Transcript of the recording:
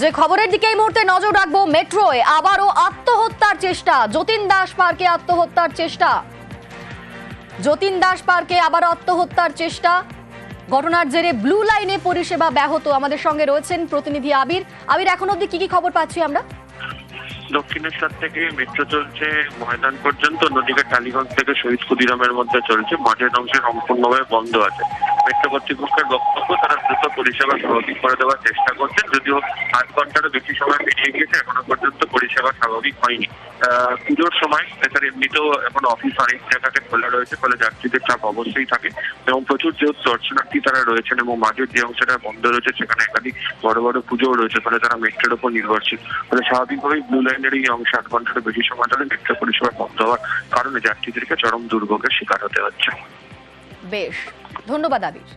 যে খবরের দিকে এই মুহূর্তে নজর রাখব মেট্রোয়, আবারও আত্মহত্যার চেষ্টা। যতীন দাস পার্কে আত্মহত্যার চেষ্টা। যতীন দাস পার্কে আবার আত্মহত্যার চেষ্টা। ঘটনার জেরে ব্লু লাইনে পরিষেবা ব্যাহত। আমাদের সঙ্গে রয়েছেন প্রতিনিধি আবির। আবির, এখন অব্দি কি কি খবর পাচ্ছি আমরা? দক্ষিণেশ্বর থেকে মেট্রো চলছে ময়দান পর্যন্ত নদীকে টালিগঞ্জ থেকে শহীদ ক্ষুদিরামের মধ্যে চলছে। মাঝের অংশে সম্পূর্ণভাবে বন্ধ আছে। মেট্রো কর্তৃপক্ষের বক্তব্য পরিষেবা স্বাভাবিক করে দেওয়ার চেষ্টা করছেন। যদিও আধ ঘন্টারও বেশি সময় পেরিয়ে গিয়েছে, এখনও পর্যন্ত পরিষেবা স্বাভাবিক হয়নি। পুজোর সময় এছাড়া এমনিতেও এখন অফিস অনেক জায়গাতে খোলা রয়েছে, ফলে যাত্রীদের চাপ অবশ্যই থাকে এবং প্রচুর যেহেতু দর্শনার্থী তারা রয়েছেন এবং মাঝের যে অংশটা বন্ধ রয়েছে, সেখানে একাধিক বড় বড় পুজোও রয়েছে, ফলে তারা মেট্রোর উপর নির্ভরশীল। ফলে স্বাভাবিকভাবেই ব্লু লাইনের এই অংশে আধ ঘন্টারও বেশি সময় ধরে মেট্রো পরিষেবা বন্ধ হওয়ার কারণে যাত্রীদেরকে চরম দুর্ভোগের শিকার হতে হচ্ছে। বেশ, ধন্যবাদ আবির।